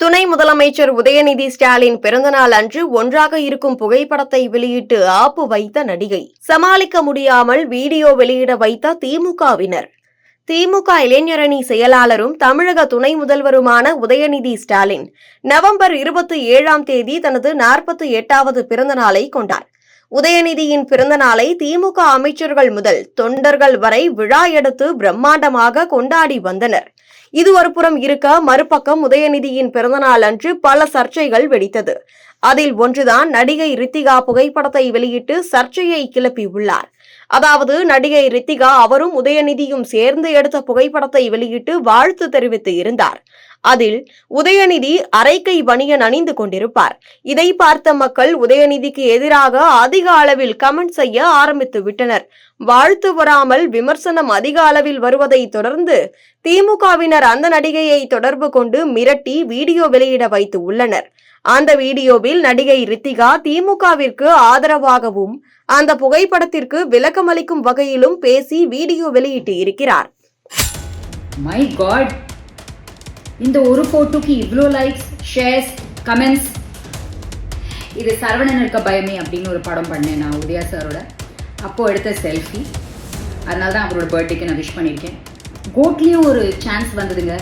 துணை முதலமைச்சர் உதயநிதி ஸ்டாலின் பிறந்தநாள் அன்று ஒன்றாக இருக்கும் புகைப்படத்தை வெளியிட்டு ஆப்பு வைத்த நடிகை. சமாளிக்க முடியாமல் வீடியோ வெளியிட வைத்த திமுகவினர். திமுக இளைஞரணி செயலாளரும் தமிழக துணை முதல்வருமான உதயநிதி ஸ்டாலின் நவம்பர் இருபத்தி ஏழாம் தேதி தனது நாற்பத்தி எட்டாவது பிறந்த நாளை கொண்டார். உதயநிதியின் பிறந்த நாளை திமுக அமைச்சர்கள் முதல் தொண்டர்கள் வரை விழா எடுத்து பிரம்மாண்டமாக கொண்டாடி வந்தனர். இது ஒரு புறம் இருக்க மறுபக்கம் உதயநிதியின் பிறந்தநாள் அன்று பல சர்ச்சைகள் வெடித்தது. அதில் ஒன்றுதான் நடிகை ரித்திகா புகைப்படத்தை வெளியிட்டு சர்ச்சையை கிளப்பியுள்ளார். அதாவது நடிகை ரித்திகா அவரும் உதயநிதியும் சேர்ந்து எடுத்த புகைப்படத்தை வெளியிட்டு வாழ்த்து தெரிவித்து இருந்தார். அதில் உதயநிதி அரைக்கை பணியன் அணிந்து கொண்டிருப்பார். இதை பார்த்த மக்கள் உதயநிதிக்கு எதிராக அதிக அளவில் கமெண்ட் செய்ய ஆரம்பித்து விட்டனர். வாழ்த்து வராமல் விமர்சனம் அதிக அளவில் வருவதை தொடர்ந்து திமுகவினர் அந்த நடிகையை தொடர்பு கொண்டு மிரட்டி வீடியோ வெளியிட வைத்து உள்ளனர். அந்த வீடியோவில் நடிகை ரித்திகா திமுகவிற்கு ஆதரவாகவும் அந்த புகைப்படத்திற்கு விளக்கமளிக்கும் வகையிலும் பேசி வீடியோ வெளியிட்டு இருக்கிறார். மை காட் இந்த ஒரு போட்டோக்கு இவ்வளோ லைக்ஸ் ஷேர்ஸ் கமெண்ட்ஸ் இது சரவணன் இருக்க பயமே அப்படின்னு ஒரு படம் பண்ணேன் நான் உதயா சாரோட. அப்போது எடுத்த செல்ஃபி அதனால தான் அவரோட பர்த்டேக்கு நான் விஷ் பண்ணியிருக்கேன். கோட்லேயும் ஒரு சான்ஸ் வந்ததுங்க.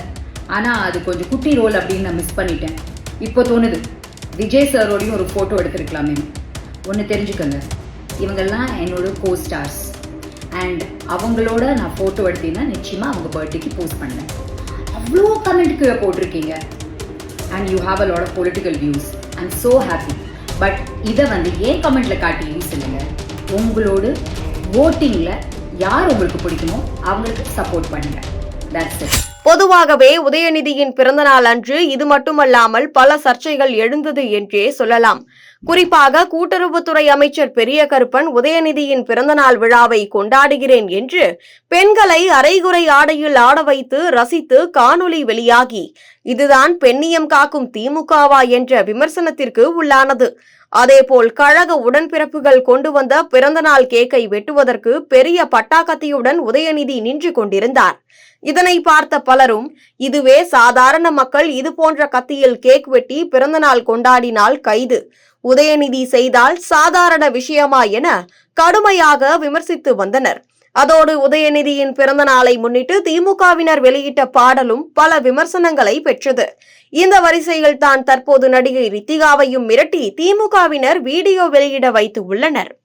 ஆனால் அது கொஞ்சம் குட்டி ரோல் அப்படின்னு நான் மிஸ் பண்ணிட்டேன். இப்போ தோணுது. விஜய் சாரோடையும் ஒரு ஃபோட்டோ எடுத்திருக்கலாமே. ஒன்று தெரிஞ்சுக்கோங்க. இவங்கெல்லாம் என்னோட கோ ஸ்டார்ஸ் அண்ட் அவங்களோட நான் ஃபோட்டோ எடுத்தீங்கன்னா நிச்சயமாக அவங்க பர்த்டேக்கு போஸ்ட் பண்ணேன் அவ்வளோ கமெண்ட் கீழே போட்டிருக்கீங்க. And you have a lot of political views I'm so happy but இதை வந்து ஏன் கமெண்ட்டில் காட்டி யூஸ் இல்லைங்க உங்களோட ஓட்டிங்கில் யார் உங்களுக்கு பிடிக்குமோ அவங்களுக்கு சப்போர்ட் பண்ணுங்க. தட்ஸ் இட் பொதுவாகவே உதயநிதியின் பிறந்தநாள் அன்று இது மட்டுமல்லாமல் பல சர்ச்சைகள் எழுந்தது என்றே சொல்லலாம். குறிப்பாக கூட்டுறவுத்துறை அமைச்சர் பெரிய கருப்பன் உதயநிதியின் பிறந்தநாள் விழாவை கொண்டாடுகிறேன் என்று பெண்களை அரைகுறை ஆடையில் ஆட வைத்து ரசித்து காணொளி வெளியாகி இதுதான் பெண்ணியம் காக்கும் திமுகவா என்ற விமர்சனத்திற்கு உள்ளானது. அதேபோல் கழக உடன்பிறப்புகள் கொண்டு வந்த பிறந்தநாள் கேக்கை வெட்டுவதற்கு பெரிய பட்டாக்கத்தியுடன் உதயநிதி நின்று கொண்டிருந்தார். இதனை பார்த்த பலரும் இதுவே சாதாரண மக்கள் இது போன்ற கத்தியில் கேக் வெட்டி பிறந்தநாள் கொண்டாடினால் கைது. உதயநிதி செய்தால் சாதாரண விஷயமா என கடுமையாக விமர்சித்து வந்தனர். அதோடு உதயநிதியின் பிறந்த நாளை முன்னிட்டு திமுகவினர் வெளியிட்ட பாடலும் பல விமர்சனங்களை பெற்றது. இந்த வரிசையில் தான் தற்போது நடிகை ரித்திகாவையும் மிரட்டி திமுகவினர் வீடியோ வெளியிட வைத்து உள்ளனர்.